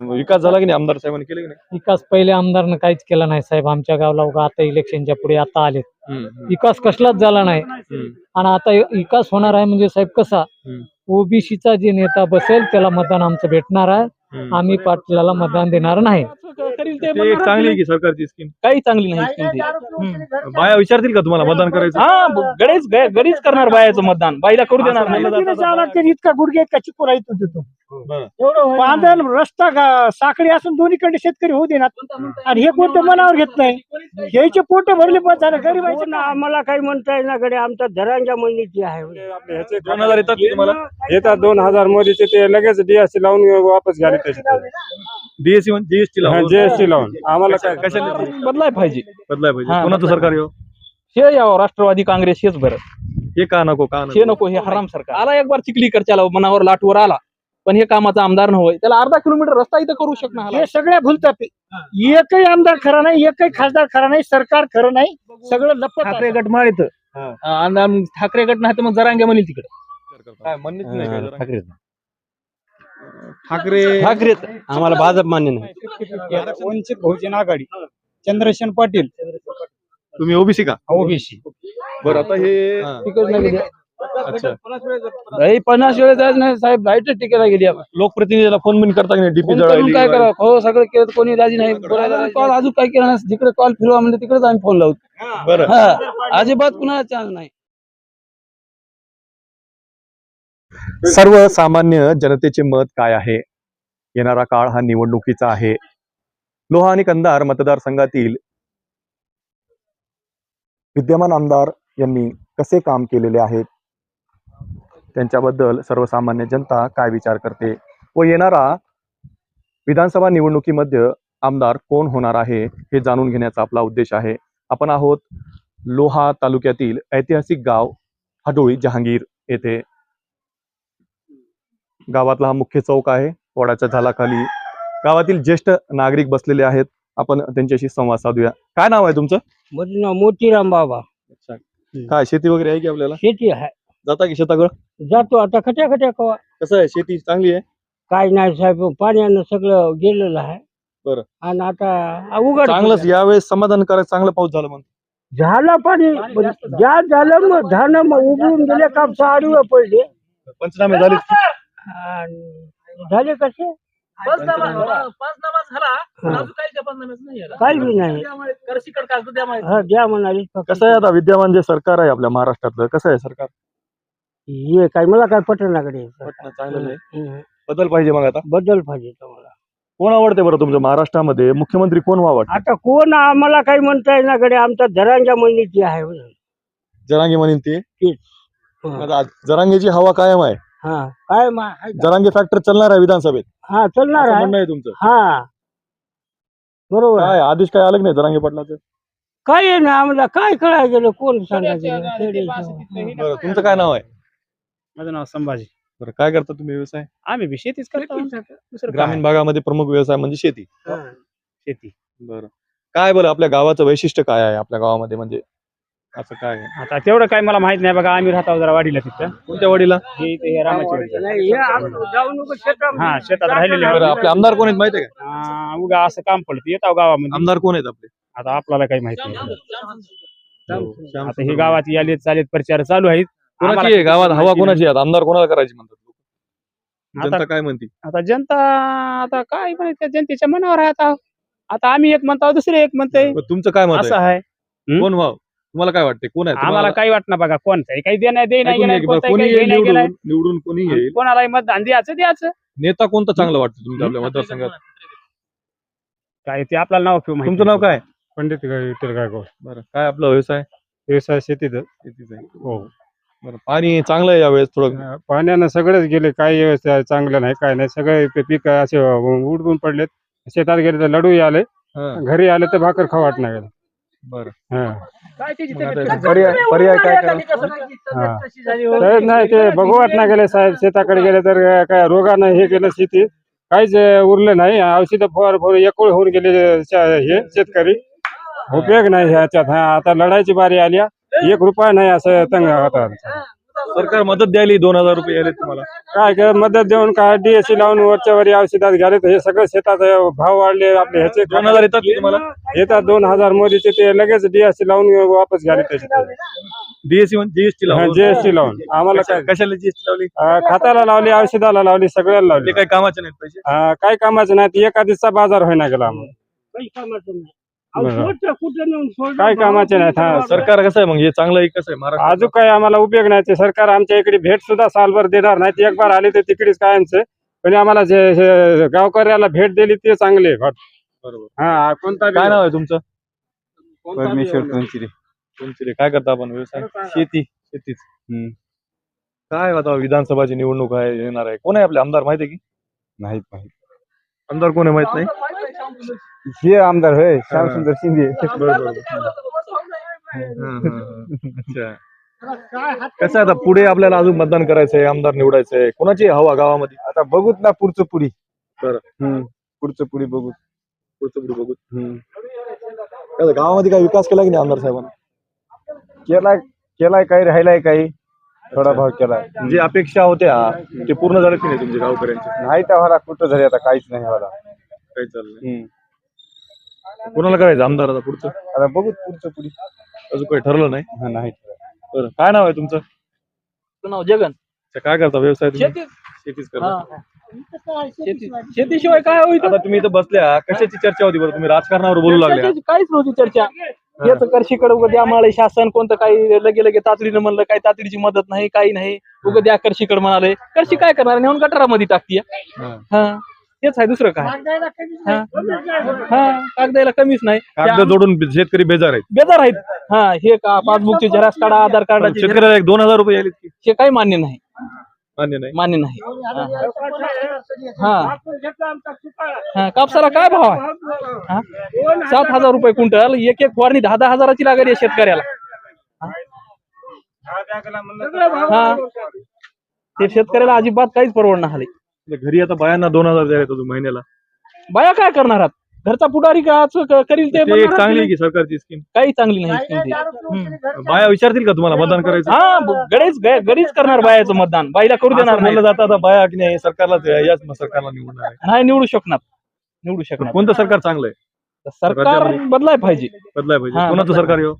विकास झाला की नाही आमदार साहेबांनी केले की नाही? विकास पहिले आमदारनं काहीच केला नाही साहेब. आमच्या गावला उगा आता इलेक्शनच्या पुढे आता आले हम्म, हम्म, विकास कसलाच झाला नाही. हम्म. आणि आता विकास होणार आहे म्हणजे साहेब कसा? हम्म. ओबीसीचा जे नेता बसेल त्याला मतदान आमचं भेटणार आहे. हम्म. आम्ही पाटलाला मतदान देणार नाही. ते एक चांगली आहे की सरकारची स्कीम? काही चांगली नाही scheme ती. बाया विचारतील का तुम्हाला मतदान करायचं? हा ब- गडीच ग- गडीच करणार बायाचं मतदान. बाईला करू देणार नाही. इतका गुडघे इतका चिकू राहतो बरं. बांधण रस्ता साखळी असून दोन्हीकडे शेतकरी होऊ देणार. आणि हे कोणतं मनावर घेत नाही. घ्यायचे पोट भरले पण झालं. गरीब आम्हाला काही म्हणता येईल ना कडे आमच्या धरांच्या मंडळीची आहे. दोन हजार येतात दोन हजार मोदीचे ते लगेच डीएससी लावून वापस घ्यायला त्याचे डीएससी जीएसटी लावून. जीएसटी लावून. आम्हाला काय कशाला बदलाय पाहिजे. बदलाय पाहिजे. हा, कोणाचं सरकार येऊ हे? यावं राष्ट्रवादी काँग्रेस हेच बरं. हे का नको का हे नको हे हराम सरकार. आला एक बार चिखलीकडच्याला मनावर लाटवर आला. पण हे कामाचा आमदार नव्हे त्याला अर्धा किलोमीटर रस्ता इथं करू शकणार हे सगळ्या भुलतात एकही आमदार खरा नाही एकही खासदार खरा नाही सरकार खरं नाही सगळं लपत आहे. ठाकरे गट आम- ठाकरे गट नाही तर मग जरांगे म्हणील तिकडे. ठाकरे ठाकरे आम्हाला भाजप मान्य नाही. वंचित बहुजन आघाडी. चंद्रशेन पाटील. तुम्ही ओबीसी का? ओबीसी. बरं आता हे नाही. अच्छा लई पन्नास वेळेस. जायचं नाही साहेब लाइट टिकेला गेली आपण. लोकप्रतिनिधीला फोन बिन करता की नाही डीपी फोन करून काय करा? हो सगळं केलं तर कोणी राजी नाही. बोलायला कॉल अजून काय केलं नाही जिकडे कॉल फिरवा म्हणजे तिकडेच आम्ही फोन लावतो. बरं. हा अजिबात कुणाला चान्स नाही. सर्वसामान्य जनतेचे मत काय आहे? येणारा काळ हा निवडणुकीचा आहे. लोहा आणि कंधार मतदारसंघातील विद्यमान आमदार यांनी कसे काम केलेले आहेत? त्यांच्याबद्दल सर्वसामान्य जनता काय विचार करते व येणारा विधानसभा निवडणुकीमध्ये आमदार कोण होणार आहे हे जाणून घेण्याचा आपला उद्देश आहे. आपण आहोत लोहा तालुक्यातील ऐतिहासिक गाव हडोळी जहांगीर येथे. गावातला हा मुख्य चौक आहे. वडाच्या झालाखाली गावातील ज्येष्ठ नागरिक बसलेले आहेत. आपण त्यांच्याशी संवाद साधूया. काय नाव आहे तुमचं? मोतीराम बाबा. काय शेती वगैरे आहे की आपल्याला? शेती आहे. जाता की शेताकडं? जातो आता खट्या खट्या कवा. कसं आहे? शेती चांगली आहे? काय नाही साहेब पाण्यानं सगळं गेलेलं आहे. बरं. आणि आता उघड चांगलंच यावेळेस समाधान करायचं चांगलं पाऊस झाला म्हणून. झालं पाणी ज्या झालं मग झालं मग उघडून गेले कापसा आडवे पडले. पंचनामे झाले. आणि झाले कसे? काही बी नाही हा द्या म्हणाली. फक्त. कसं आहे आता विद्यमान जे सरकार आहे आपल्या महाराष्ट्रातलं कसं आहे सरकार? हे काय मला काय पटणाकडे चांगलं नाही बदल पाहिजे मग आता? बदल पाहिजे तुम्हाला कोण आवडते बरं तुमच्या महाराष्ट्रामध्ये? मुख्यमंत्री कोण वाटतं? आता कोण आम्हाला काही म्हणता येईल ना कडे आमच्या धरांच्या मंडळीची आहे जरांगे म्हणेन ते तेच. आता जरांगेची हवा कायम आहे. हा काय मा- आहे का? जरांगे फॅक्टर चालणार आहे विधानसभेत. हा चालणार असं आहे. म्हणणं आहे तुमचं. हा. बरोबर आहे. काय आदेश काय आलं की नाही जरांगे पाटलाचं? काय आहे ना आम्हाला काय कळायला गेलं कोण सांगायचं बरं तुमचं काय नाव आहे? माझं नाव संभाजी. बरं काय करता तुम्ही व्यवसाय? आम्ही बी शेतीच करतो. दुसरं ग्रामीण भागामध्ये प्रमुख व्यवसाय म्हणजे शेती. शेती. बरं. काय बरं आपल्या गावाचं वैशिष्ट्य काय आहे आपल्या गावामध्ये? म्हणजे असं काय आहे? आता तेवढं काय मला माहीत नाही. बघा आम्ही राहतो जरा वाडीला तिथं. कोणत्या वडीला? हे इथे हे रामाची वाडी. नाही, हे आपण जाऊ नको शेतात. हा शेतात राहिलेले बरं आपले आमदार कोण आहेत माहिती आहे आ, उगा असं काम पडतं. येतो गावामध्ये. आमदार कोण आहेत आपले? आता आपल्याला काही माहीत नाही. आता हे गावात यालेत चालेत प्रचार चालू आहेत. कोणाची आहे? गावात हवा कोणाची आहे? आमदार कोणाला करायची म्हणतात लोक? आता- जनता काय म्हणते? आता जनता आता काय माहिती जनतेच्या मनावर आहे आता. आता आम्ही एक म्हणतो दुसरे एक म्हणतोय. बरं, तुमचं काय मत असं आहे. आहे कोण व्हाव? तुम्हाला काय वाटते कोण आहे आम्हाला तुम्हाला काही वाटणार बघा कोणताही काही देणार दे नाही ऐकून घ्या की कोणी येईल गेलाय निवडून निवडून कोणी येईल? कोणालाही मतदान द्यायचं द्यायचं. नेता कोणता चांगला वाटतो तुमच्या आपल्या मतदारसंघात? काय ते आपल्याला नाव ठेवू तुमचं नाव काय? पंडित विठ्ठल गायकवाड बरं काय आपला व्यवसाय? व्यवसाय शेतीत शेतीचा आहे. हो. बरं पाणी चांगलं आहे यावेळेस थोडं? पाण्यानं सगळेच गेले काही व्यवस्था चांगलं नाही काय नाही सगळे पी- पीक असे उडून पडलेत. शेतात गेले तर लडू आले. हा, घरी आले तर भाकर खाऊ वाट नाही बरं. हा. मग आता पर्याय पर्याय काय करा हा. तर नाही ते बघू वाट नाही गेले साहेब शेताकडे गेले तर काय रोगानं हे गेलं शेतीत काहीच उरलं नाही. औषध फवार फवार एकूळ होऊन गेले श- हे शेतकरी. उपयोग नाही ह्याच्यात. हा आता लढायची बारी आली. एक रुपया नाही असं तंग होता सरकार मदत द्यायली दोन हजार रुपये यायले तुम्हाला. काय काय मदत देऊन काय डीएससी लावून वरच्या वरी औषधात घ्याले तर हे सगळं शेतात भाव वाढले आपले ह्याचे. दोन हजार येतात की तुम्हाला? येतात दोन हजार मोदीचे ते लगेच डीएससी लावून वापस घ्याले त्याचे डीएससी जीएसटी लावून? जीएसटी लावून. आम्हाला काय? कशाला जीएसटी लावली? अं, खताला लावली औषधाला लावली सगळ्याला ते लावली काही कामाचे नाहीत पैसे? अं, काय कामाचं नाही ते एका दिवसा बाजार होईना गेला आम्हाला. नाही. काय कामाचे नाहीत हा. सरकार कसं आहे मग? हे चांगलं आहे कसं आहे? महाराष्ट्र अजून काय आम्हाला उपयोग नाही. ते सरकार आमच्या इकडे भेट सुद्धा सालभर देणार नाही. ते एक बार आले तर तिकडेच कायमचे. पण आम्हाला जे हे गावकऱ्याला भेट दिली ते चांगले बरोबर. हा कोणता काय नाव आहे तुमचं? परमेश्वर तुमची तुमचे काय करता आपण? व्यवसाय? शेती. शेतीच. काय आता विधानसभाची निवडणूक आहे येणार आहे? कोण आहे आपले? आमदार माहिती आहे की? नाहीत माहीत आमदार कोण आहे माहीत नाही. हे आमदार होय श्यामसुंदर शिंदे. अच्छा. कसं आहे आता पुढे आपल्याला अजून मतदान करायचंय आमदार निवडायचंय कोणाची हवा गावामध्ये? आता बघूत ना पुढचं पुढी. बरं. पुढचं पुढी बघू पुढचं पुढे बघू गावामध्ये काय विकास केला की नाही आमदार साहेबांनी? केलाय केलाय काही राहिलाय काही. थोडा भाव केलाय जे अपेक्षा होत्या ते पूर्ण झाले की नाही तुमच्या गावकऱ्यांचे? नाही तर मला कुठं झाले आता काहीच नाही मला काय चाललंय कोणाला करायचं? आमदार आता पुढचं? आता बघू पुढचं पुढी. अजून काही ठरलं नाही? हा, नाही बरं काय नाव आहे तुमचं? तुझं नाव जगन. अच्छा, काय करता? व्यवसाय तुम्ही? शेती शेतीच करता. हा. शेती. शेतीशिवाय काय होईल? आता तुम्ही इथं बसल्या कशाची चर्चा होती बरं? तुम्ही राजकारणावर बोलू लागल्या. चर्चेची काहीच नव्हती चर्चा. याच करशीकडे उगा द्या मला शासन कोणतं काही लगे लगे तातडीनं म्हणलं काही तातडीची मदत नाही काही नाही. उगा द्या करशीकड म्हणाले करशी काय करणार? नेऊन गटारामध्ये टाकतीय. हा. तेच आहे दुसरं काय? हा. नाही. हा कागदाला कमीच नाही. कागद जोडून शेतकरी बेजार आहेत. बेजार आहेत. हा हे का पासबुकचे झेरॉक्स काढा आधार कार्डाचे xerox, शेतकऱ्याला एक दोन हजार रुपये हे काही मान्य नाही. मान्य नाही. मान्य नाही. हा. हा कापसाला काय भाव आहे? हा? सात हजार रुपये क्विंटल एक एक फवारणी दहा दहा हजाराची लागेल या शेतकऱ्याला. हा? ते शेतकऱ्याला अजिबात काहीच परवडणार म्हणजे घरी आता बायांना दोन हजार द्यायला अजून महिन्याला. बाया काय करणार आहात? घरचा पुढारी का असं क- करील ते ते एक म्हणणार चांगली आहे. की सरकारची स्कीम काही चांगली नाही scheme दारू ती. बाया विचारतील का तुम्हाला मतदान करायचं? हा ब- गडीच ग- गडीच करणार बायाचं मतदान. बाईला करू देणार असं नाही. बोललं जातं आता बाया की नाही सरकारलाच आहे, याच सरकारला निवडणार आहे. नाही निवडू शकणार. निवडू शकणार. कोणतं सरकार चांगलं आहे? सरकार राज्यामध्ये? बदलाय पाहिजे. बदलाय पाहिजे. हा, कोणाचं बदलाय सरकार येऊ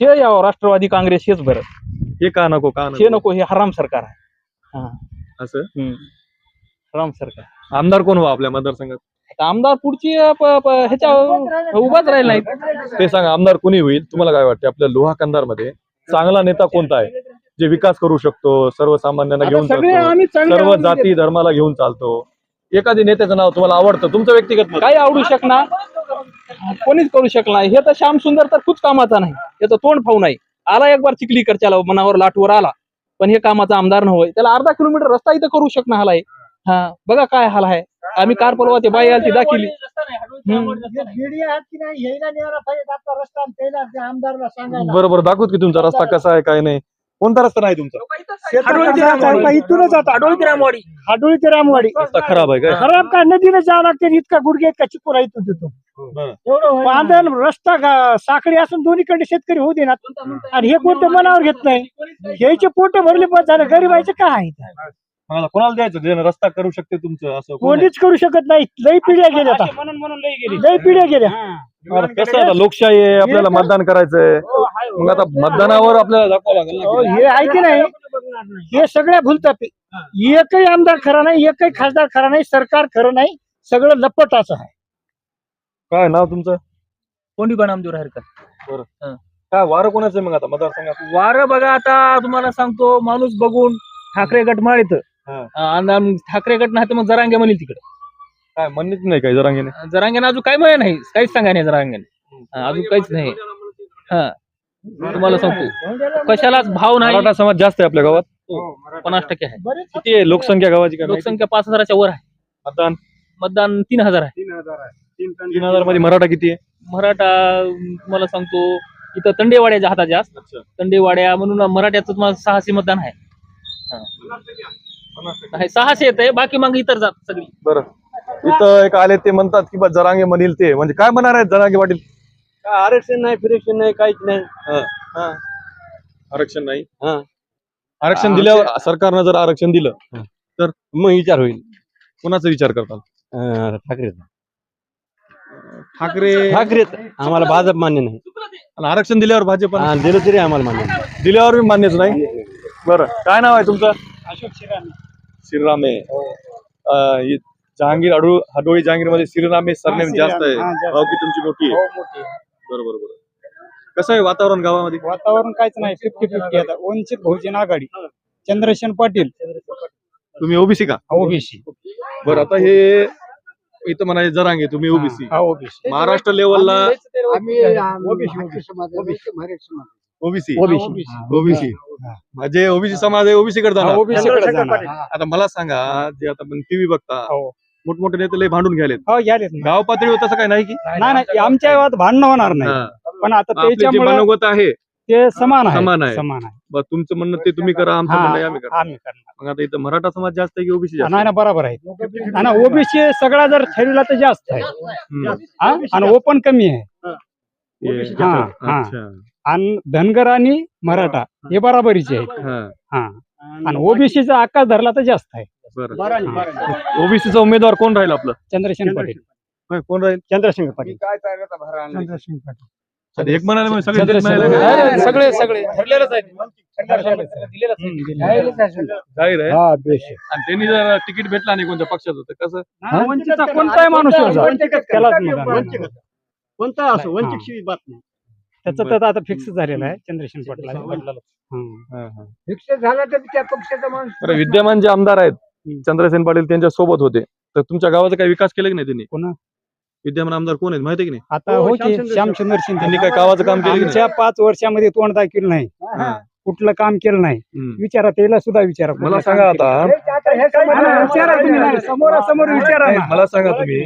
हे? यावं राष्ट्रवादी काँग्रेस हेच बरं. हे का नको का हे नको हे हराम सरकार आहे. हा. असं? हम्म. हराम सरकार आमदार कोण व्हा आपल्या मतदारसंघात? आमदार पुढची अ, प- प- ह्याच्या उभाच राहील नाही. ते सांगा आमदार कोणी होईल? तुम्हाला काय वाटते आपल्या लोहा कंधारमध्ये चांगला नेता कोणता आहे? जे विकास करू शकतो सर्वसामान्यांना घेऊन सगळे चालतो आम्ही चांगले सर्व आहोत. जाती धर्माला घेऊन चालतो. एखादी नेत्याचं नाव तुम्हाला आवडतं? तुमचं व्यक्तिगत मत? काही आवडू शकणार. कोणीच करू शकणार हे तर श्याम सुंदर तर खूप कामाचा नाही. याचं तोंड फाऊ नाही. आला एक बार चिखली करच्याला मनावर लाटवर आला. पण हे कामाचा आमदार नव्हे. त्याला अर्धा किलोमीटर रस्ता इथं करू शकणार आहे. हा बघा काय हाल आहे. आम्ही कार परवा ते बाई आलती दाखिली. बरोबर दाखवत की तुमचा रस्ता कसा आहे काय नाही. कोणता रस्ता नाही तुमचा. इथूनच आता हाडोळी ते रामवाडी. हाडोळी ते रामवाडी. रस्ता खराब आहे काय? खराब का? नदीने जावं लागते इतका गुडघे इतका चिकोरा इथून देतो. बांधण रस्ता साखळी असून दोन्हीकडे शेतकरी होऊ देणार. आणि हे कोणतं मनावर घेत नाही. ह्याचे पोट भरले बस झालं गरीबाचे काय आहे मला कोणाला द्यायचं? जे रस्ता करू शकते तुमचं असं कोण आहे? कोणीच करू शकत नाही. लई पिढ्या गेल्या आता म्हणून म्हणून लई गेली. लई पिढ्या गेल्या. अरे कसं आहे आता? लोकशाही आहे आपल्याला मतदान करायचंय. मग आता मतदानावर आपल्याला दाखवावं लागेल ना हो, की हे आहे की नाही? हे सगळ्या भुलतात एकही आमदार खरा नाही एकही खासदार खरा नाही सरकार खरं नाही सगळं लपटाचं आहे. काय नाव तुमचं? कोणी पण आमदार हरकत काय वारं कोणाचं आहे मग आता? मतदारसंघात? वारं बघा आता तुम्हाला सांगतो माणूस बघून ठाकरे गट माळ इथं. हा. आणि आम- ठाकरे गट नाही तर मग जरांगे म्हणेल तिकडे. काय म्हणणेच नाही काय जरांगेने? जरांगेने अजून काय म्हणे नाही. काहीच सांगा नाही जरांगेने. हा, अजून काहीच नाही. हा. तुम्हाला सांगतो. कशालाच भाव नाही. मराठा समाज जास्त आहे आपल्या गावात. पन्नास टक्के आहे. किती आहे लोकसंख्या गावाची काय माहिती? लोकसंख्या पाच हजाराच्या वर आहे. मतदान? मतदान तीन हजार आहे. तीन हजार आहे. तीन टन तीन हजारमध्ये मराठा किती आहे? मराठा अं, तुम्हाला सांगतो इथं तंडेवाड्याच्या हातात जास्त. तंडेवाड्या म्हणून मराठ्याचं तुम्हाला सहाशे मतदान आहे. हा. आहे, सहाशे येत आहे बाकी मग इतर जात सगळी. बरं. इथं एक आले ते म्हणतात की बा जरांगे म्हणील ते. म्हणजे काय म्हणणार आहेत जरांगे पाटील? आरक्षण नाही फिरेक्षण नाही काहीच नाही. आरक्षण नाही? हा. आरक्षण दिल्यावर सरकारनं जर आरक्षण दिलं तर मग विचार होईल. कोणाचा विचार करताल? ठाकरे ठाकरे ठाकरे आम्हाला भाजप मान्य नाही. आणि आरक्षण दिल्यावर भाजप हा, दिलं तरी आम्हाला मान्य नाही. दिल्यावर बी मान्यच नाही? बरं. काय नाव आहे तुमचं? श्रीरामे अं, हे जहांगीर अडू हडोळी जहांगीरमध्ये श्रीरामे सरनेम जास्त आहे. गावकी तुमची मोठी आहे? बरोबर बरोबर. कसं आहे वातावरण गावामध्ये? वातावरण काहीच नाही. फिफ्टी फिफ्टी आता. वंचित बहुजन आघाडी. चंद्रशेन पाटील. तुम्ही ओबीसी का? ओबीसी. बरं आता हे इथं म्हणाले जरांगे तुम्ही ओबीसी. हा ओबीसी. महाराष्ट्र लेवलला ओबीसी ओबीसी. ओबीसी. म्हणजे ओबीसी. समाज आहे ओबीसी कडे जाणार. ओबीसी कडे जाणार. आता मला सांगा जे आता आपण टीव्ही बघता हो. मोठमोठे नेते लय भांडून घ्यायलेत हो. गाव पातळीवर तसं काय नाही की? नाही नाही आमच्या गावात भांडणं होणार नाही. पण आता त्याच्यामुळे मनोगत आहे ते समान आहे. समान आहे. समान आहे. तुमचं म्हणणं ते तुम्ही करा आमचं हा, म्हणणं आम्ही करणार. मग आता इथं मराठा समाज जास्त आहे की ओबीसी जास्त नाही बरोबर आहे. आणि ओबीसी सगळा जर ठेवला तर जास्त आहे? आणि ओपन कमी आहे. अच्छा. आणि धनगर आणि मराठा हे बराबरीचे आहेत. हा. हा. आणि ओबीसीचा आकाश धरला तर जास्त आहे. ओबीसीचा उमेदवार कोण राहील आपलं? चंद्रशेन पाटील. होय, कोण राहील? चंद्रशेन पाटील. चंद्रशेन पाटील. एक म्हणाले मग सगळे म्हणाले. सगळे सगळे. ठरलेलंच आहे. जाहीर आहे? हा बेश आणि त्यांनी जर तिकीट भेटला नाही कोणत्या पक्षाचं तर कसं? वंचितचा कोणताही माणूस येऊ जा. त्यालाच मतदान. कोणता असो वंचित वंचित शिवाय बात नाही. त्याचं तर आता फिक्स झालेलं आहे चंद्रशेन पाटील हा, हा. फिक्स झाला तर त्या पक्षाचा माणूस विद्यमान जे आमदार आहेत चंद्रसेन पाटील त्यांच्यासोबत होते. तर तुमच्या गावाचा काही विकास केला की नाही त्यांनी? कोण? विद्यमान आमदार कोण आहेत माहिती आहे की नाही? आता हो, की श्यामचंद्र शिंदे. त्यांनी काय गावाचं काम केलं की नाही? आमच्या पाच वर्षामध्ये तोंड दाखवलं नाही. कुठलं काम केलं नाही. विचारा त्याला सुद्धा विचारा. मला सांगा केलं. आता विचारा तुम्ही. समोरासमोर विचारा. मला सांगा तुम्ही.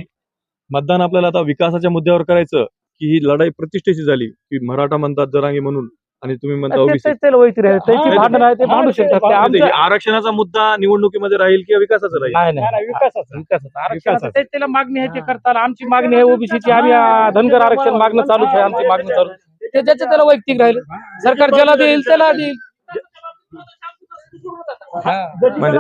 मतदान आपल्याला आता विकासाच्या मुद्द्यावर करायचं. की ही लढाई प्रतिष्ठेची झाली की मराठा म्हणतात जरांगी म्हणून आणि तुम्ही म्हणता ओबीसी. त्याची आमचं आरक्षणाचा मुद्दा निवडणुकीमध्ये राहील किंवा विकासाचा राहील? नाही नाही, नाही, विकासाचं. मागणी आहे ते करताना आमची मागणी आहे ओबीसीची. आम्ही धनगर आरक्षण मागणं चालू आहे आमची मागणी चालू. आहे. ते ज्याचं त्याला वैयक्तिक राहील. सरकार ज्याला देईल त्याला देईल. म्हणजे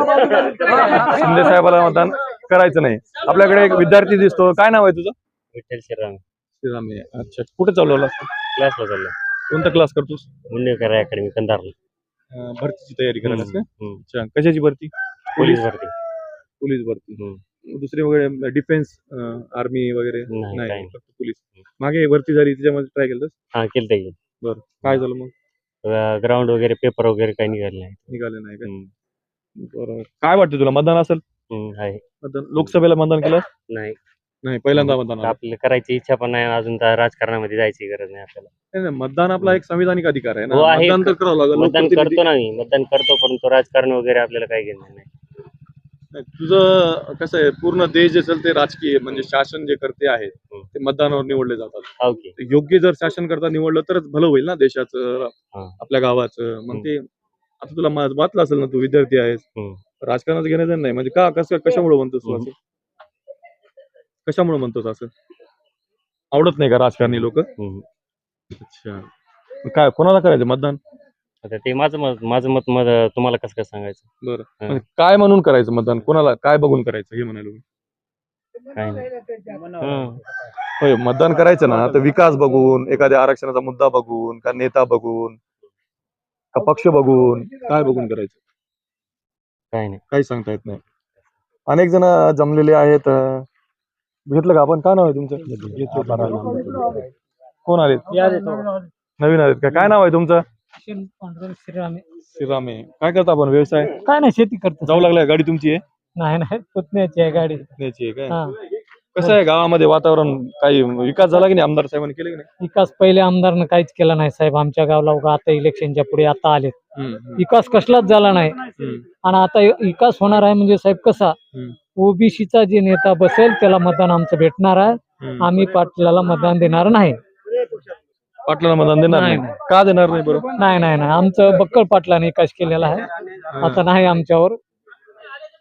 शिंदे साहेबाला मतदान करायचं नाही. आपल्याकडे एक विद्यार्थी दिसतो. काय नाव आहे तुझं? विठ्ठल श्रीराम. श्रीराम. अच्छा. कुठे चालवला क्लासला चाललो कोणता क्लास करतोस? मुंडेकर अकॅडमी कंधारला. अं, भरतीची तयारी करायला का हम्म. अच्छा. कशाची भरती? पोलीस भरती. पोलीस भरती. हम्म. दुसरे वगैरे डिफेन्स आर्मी वगैरे? नाही काही नाही नाही. फक्त पोलीस. मागे भरती झाली त्याच्यामध्ये ट्राय केलं हा केलं की बरं. काय झालं मग? ग्राउंड वगैरे पेपर वगैरे काही निघाले नाही. निघाले नाही का? हम्म. बरं. काय वाटतं तुला? मतदान असेल? हम्म, आहे. मतदान? लोकसभेला मतदान केलं? नाही. नाही पहिल्यांदा मतदान आलं. आपल्याला करायची इच्छा पण नाही अजून तर राजकारणामध्ये जायची गरज नाही आपल्याला नाही, नाही, मतदान आपला एक संविधानिक अधिकार आहे ना हो, आहे. मतदान तर करावं लागेल मतदान लोकप्रतिनिधी- करतो ना मी मतदान करतो परंतु राजकारण वगैरे आपल्याला काही घेणं नाही नाही, तुझं कसं आहे पूर्ण देश जे चालते राजकीय म्हणजे शासन जे करते आहे हम्म. ते मतदानावर निवडले जातात हो की ते योग्य जर शासन करता निवडलं तरच भलं होईल ना देशाचं हा. आपल्या गावाचं मग हम्म. ते आता तुला मा- वाचलं असेल ना तू विद्यार्थी आहेस हम्म. राजकारणाचं घेणं देणं नाही म्हणजे का कसं कशामुळे म्हणतोस तू हम्म. असं कशामुळे म्हणतोस असं? आवडत नाही का राजकारणी लोक. अच्छा. मग काय कोणाला करायचं मतदान? आता ते माझं मत माझं मत मत तुम्हाला कसं काय सांगायचं? बरं. म्हणजे काय म्हणून करायचं मतदान? कोणाला काय बघून करायचं हे म्हणालो मी. काही नाही. हं. होय मतदान करायचं ना तर विकास बघून एखाद्या आरक्षणाचा मुद्दा बघून का नेता बघून का पक्ष बघून काय बघून करायचं? काही नाही. काही सांगता येत नाही. अनेक जण जमलेले आहेत अं, घेतलं का? आपण काय नाव आहे तुमचं? कोण आले नवीन आलेत का? काय नाव आहे तुमचं? श्रीरामे काय करता आपण? व्यवसाय? काय नाही शेती करतो. जाऊ लागलाय. गाडी तुमची आहे? नाही नाही. पुतण्याची आहे गाडी. न्यायची आहे काय? हा. कसं आहे गावामध्ये वातावरण? काही विकास झाला की नाही? आमदार साहेबांनी केले की नाही? विकास पहिले आमदारनं काहीच केला नाही साहेब. आमच्या गावला उगा आता इलेक्शनच्या पुढे आता आले विकास कसलाच झाला नाही. हम्म, आणि आता विकास होणार आहे म्हणजे साहेब कसा? हम्म. ओबीसीचा जे नेता बसेल त्याला मतदान आमचं भेटणार आहे. हम्म. आम्ही पाटलाला मतदान देणार नाही. पाटलांना मतदान देणार नाही, नाही का देणार नाही बरोबर नाही नाही नाही. आमचं बक्कळ पाटलाने विकास केलेला आहे. आता नाही आमच्यावर.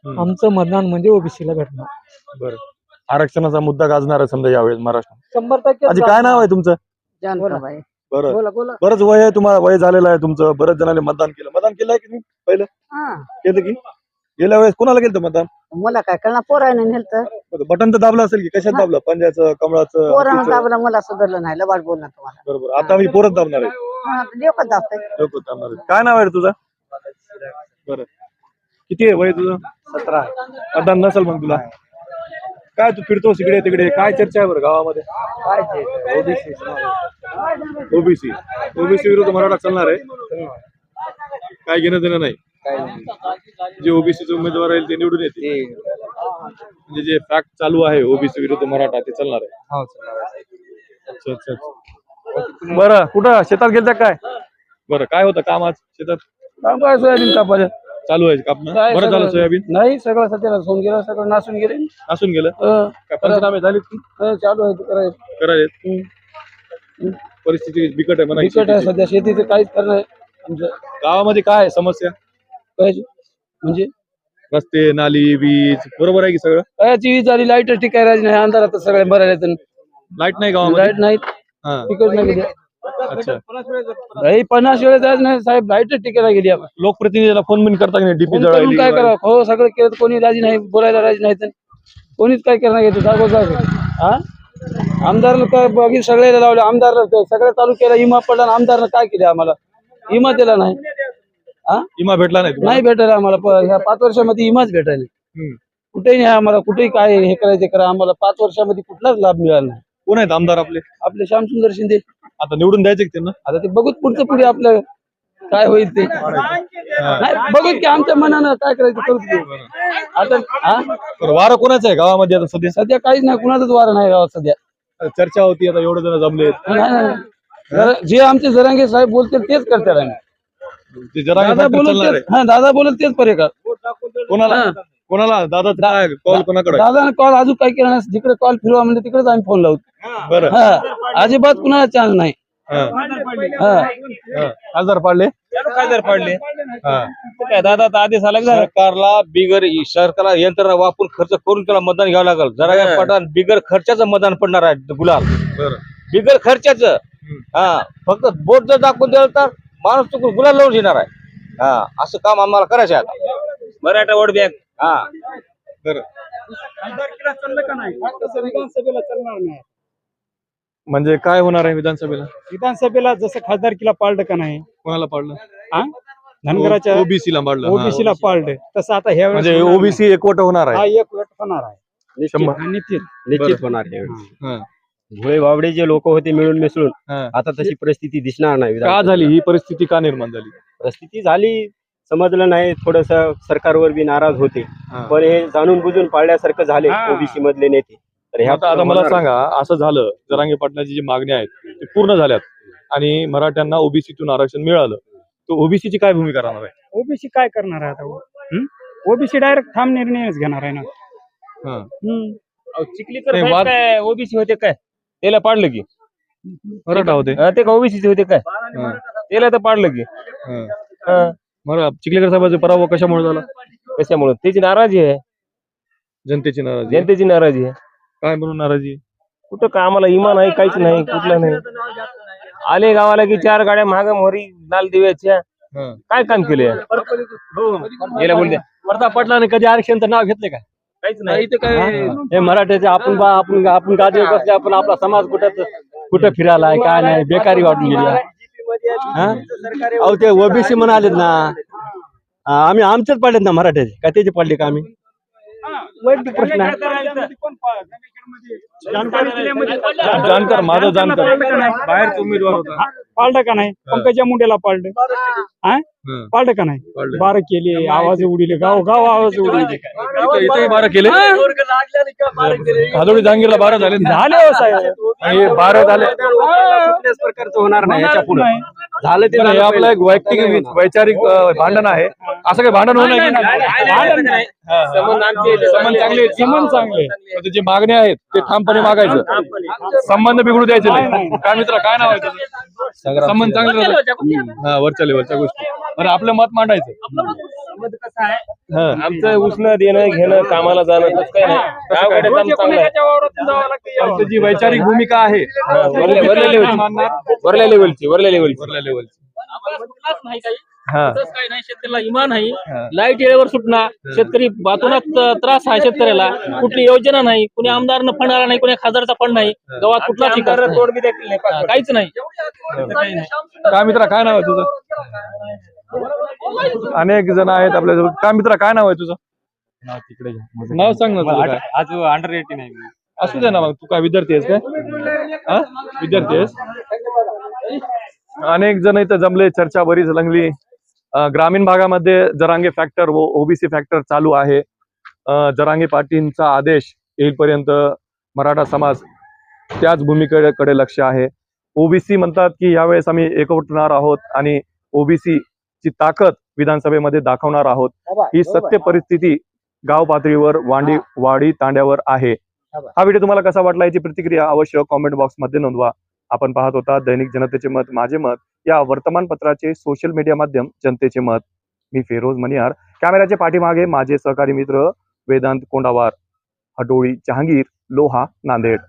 हम्म. आमचं मतदान म्हणजे ओबीसीला भेटणार. बरं. आरक्षणाचा मुद्दा गाजणार आहे समजा यावेळेस महाराष्ट्रात. शंभर टक्के आजी काय नाव आहे तुमचं? जानकाबाई बरं. बोला बोला. बरंच वय आहे तुम्हाला वय झालेलं आहे तुमचं. बरेच जणांनी मतदान केलं. मतदान केलं आहे की नाही पहिलं? हा. केलं की? गेल्या वेळेस कोणाला होतं मतदान? मला काय कळणार पोरानं नेलं बटन तर दाबलं असेल की कशात दाबलं? पंजाचं कमळाचं पोरानं? दाबलं मला सुधारलं नाही लबाड बोलणार तुम्हाला. बरोबर आता मी पोरच दाबणार आहे. हा, लेकच दाबतंय. लोकं दाबणार आहे. काय नाव आहे रे तुझं? बरं. किती आहे वय तुझं? सतरा मतदान नसेल मग तुला. काय तू फिरतोस इकडे तिकडे? काय चर्चा आहे बरं गावामध्ये? OBC OBC. विरुद्ध मराठा चालणार आहे. काय घेणं देणं नाही. जे ओबीसीचे उमेदवार राहील ते निवडून येतील. म्हणजे जे फॅक्ट चालू आहे ओबीसी विरुद्ध मराठा ते चालणार आहे. अच्छा अच्छा अच्छा. बरं कुठं? शेतात गेलता काय? बरं काय होतं काम आज शेतात? काम काय सोयाबीन कापायचं. चालू आहे कापणं काय बरं झालं सगळं- सोयाबीन? नाही सगळं सध्याला सोन गेलं सगळं नासून गेले. असून गेलं? अं, काय पंचनामे झालेत की? अं, चालू आहे ते करायचं करायचे परिस्थिती बिकट आहे म्हणा बिकट आहे सध्या शेतीचं काहीच करणं आहे आमचं गावामध्ये काय आहे समस्या? कायची म्हणजे? रस्ते नाली वीज बरोबर आहे की सगळं? कायची वीज आली लाइट टिकाय राहिली नाही अंधारात सगळे बरं लाइट नाही गावामध्ये? लाइट नाही. हा. तिकड नाही गेली. अच्छा. नाही पन्नास वेळेस जायचं नाही साहेब लाइट टिकायला गेली आपण लोकप्रतिनिधीला फोन बिन करता की नाही? डीपी करून काय करावं? हो सगळं केलं तर कोणी राजी नाही बोलायला राजी नाही तर. कोणीच काय करणार घेतो जागो जागो. हा? आमदारनं काय बघित सगळ्याला लावले आमदारला ते सगळ्या तालुक्याला इमा पडला आणि आमदारनं काय केलं आम्हाला? इमा दिला नाही. इमा भेटला नाही? नाही भेटायला आम्हाला. प- ह्या पाच वर्षामध्ये इमाच भेटायला हम्म. कुठेही नाही आम्हाला कुठेही काय हे करायचं करा. आम्हाला पाच वर्षामध्ये कुठलाच लाभ मिळाला नाही. कोण आहेत आमदार आपले? आपले श्यामसुंदर शिंदे. आता निवडून द्यायचे की त्यांना? आता ते बघूत पुढचं पुढे आपलं काय होईल ते. नाही बघूत की आमच्या मनानं काय करायचं करू आता हा? वारं कोणाचं आहे गावामध्ये आता सध्या? सध्या काहीच नाही कुणाचंच वारं नाही गावात सध्या. चर्चा होती आता एवढे जण जमलेत. नाही, नाही, नाही. जरा- जे आमचे जरांगे साहेब बोलतील तेच करतात आम्ही. ते जरा दादा बोलत चालणार आहे. तेच- हा दादा बोलत तेच पर्यका कोणाला कोणाला? दादा काय? कॉल कोणाकडे? दादा कॉल अजून काय केला नाही. जिकडे कॉल फिरवा म्हणजे तिकडेच आम्ही फोन लावतो. बरं. हा. अजिबात कुणाला चान्स नाही. हा. हा. हा. खासदार पाडले? खासदार पाडले? हा. काय दादा आता आदेश आला सरकारला बिगर सरकारला यंत्रणा वापरून खर्च करून त्याला मतदान घ्यावं लागेल. जरा या पटान बिगर खर्चाचं मतदान पडणार आहे गुलाल. बरं. बिगर खर्चाचं. हा. फक्त बोट जर दाखवून दिलं तर? माणूस चुकून गुलाल लावून येणार आहे. हा असं काम आम्हाला करायचं आहे आता. Maratha vote bank. हा. बरं. विधानसभेला चालणार नाही म्हणजे काय होणार आहे विधानसभेला? विधानसभेला जसं खासदारकीला पाळलं का नाही? कोणाला पाडलं हा धनगराच्या ओबीसी ला पाडलं हा. ओबीसीला पाळलं. तसं आता ह्या म्हणजे ओबीसी एकवट होणार. हा आहे. एक गट होणार आहे. शंभर. हा, निश्चित निश्चित होणार हा. भोळे बावडे जे लोक होते मिळून मिसळून हा. आता तशी परिस्थिती दिसणार नाही का झाली? ही परिस्थिती का निर्माण झाली? परिस्थिती झाली समजलं नाही थोडस सरकारवर बी नाराज होते. हा. पण हे जाणून बुजून पाळल्यासारखं झाले. ओबीसी मधले नेते. तर ह्या आता आता मला होणार- सांगा असं झालं जरांगे पाटलाची जी मागणी आहेत ते पूर्ण झाल्यात. आणि मराठ्यांना ओबीसीतून आरक्षण मिळालं. तर ओबीसीची काय भूमिका राहणार आहे? ओबीसी काय करणार आहे आता? ओबीसी डायरेक्ट ठाम निर्णयच घेणार आहे ना. हा. हम्म. चिखलीकर नाही, साहेब वाद- काय ओबीसी होते काय? त्याला पाडलं की. मराठा होते. हा, ते का ओबीसी होते काय? हा. त्याला तर पाडलं की. हा. हा. मरा चिखलेकर साहेबाचा पराभव कशामुळे झाला? कशामुळे? त्याची नाराजी आहे. जनतेची नाराजी. आहे. जनतेची नाराजी आहे. काय म्हणून नाराजी? आहे? कुठं का आम्हाला इमान नाही काहीच नाही कुठलं नाही. आले गावाला की चार गाड्या महाग मोरी लाल दिव्याच्या. हा. काय काम केले गेल्या बोलते प्रताप पाटलाने कधी आरक्षणचं नाव घेतले का? काहीच नाही इथं काय हे मराठ्याचे आपण बा- आपण आपण गादी बसले आपण आपला समाज कुठं कुठं फिरायला काय नाही बेकारी वाटून गेली हा? अहो ते ओबीसी म्हणालेत ना हा, आम्ही आमचेच पाडलेत ना मराठ्याचे का त्याचे पाडले का आम्ही वैयक्तिक प्रश्न आहे जानकर माझा जानकर बाहेरचा उमेदवार होता पाळलं का नाही? पंकजा मुंडेला पाळलं. पाळलं का नाही. बार केले आवाज उडीले गाव गाव आवाज उडीले. बारा केले? हादोडी जहांगीरला बारा झाले. झाले हो बारा झाले. कुठल्याच प्रकारचं होणार नाही याच्यापुढे. झालं ते हे झालं आपलं एक वैयक्तिक वैचारिक भांडण आहे. असं काही भांडण होणार नाही संबंध चांगले. संबंध चांगले जे मागणे आहेत ते ठामपणे मागायचं. संबंध बिघडू द्यायचे नाही. काय मित्र काय नाव आहे तुझं? संबंध चांगले. हा वरच्या लेवलच्या गोष्टी. बरं आपलं मत मांडायचं. आमचं उष्ण देणं घेणं कामाला जाणं तसं काही नाही. गावाकडे काम चांगलं आहे. आमची जी वैचारिक भूमिका आहे हा, वरल्या वरल्या लेवलची. वरल्या लेवलची वरल्या लेवलची. आम्हाला कुठलाच नाही काही हा. तसंच काही नाही शेतकऱ्याला इमान नाही लाइट वेळेवर सुटणार शेतकरी बातूनात त्रास आहे शेतकऱ्याला. कुठली योजना नाही कुणी आमदारनं फंड आला नाही कुणी खासदारचा फंड नाही. गावात कुठला ठिकाण? तोड बी देखील नाही पाच काहीच नाही. काय मित्रा काय नाव आहे तुझं? अनेक जण आहेत आपल्यासोबत. काय मित्रा काय नाव आहे तुझं? नाव सांग ना तुझं काय? आज अंडर एटीन आहे मी. असू दे ना मग तू काय विद्यार्थी आहेस काय? हा? विद्यार्थी आहेस? अनेक जण इथं जमले चर्चा बरीच रंगली अं, ग्रामीण भागामध्ये जरांगे फॅक्टर व ओबीसी फॅक्टर चालू आहे. अं, जरांगे पाटीलचा आदेश येईपर्यंत मराठा समाज त्याच भूमिकेकडे कडे लक्ष आहे. ओबीसी म्हणतात की यावेळेस आम्ही एकवटणार आहोत आणि ओबीसी ची ताकद विधानसभेमध्ये दाखवणार आहोत. ही सत्य परिस्थिती गाव पातळीवर वांडी वाडी तांड्यावर आहे. हा व्हिडिओ तुम्हाला कसा वाटला याची प्रतिक्रिया अवश्य कॉमेंट बॉक्समध्ये नोंदवा. आपण पाहत होता दैनिक जनतेचे मत माझे मत या वर्तमानपत्राचे सोशल मीडिया माध्यम जनतेचे मत. मी फेरोज मनियार कॅमेऱ्याच्या पाठीमागे माझे सहकारी मित्र वेदांत कोंडावार. हडोळी जहांगीर लोहा नांदेड.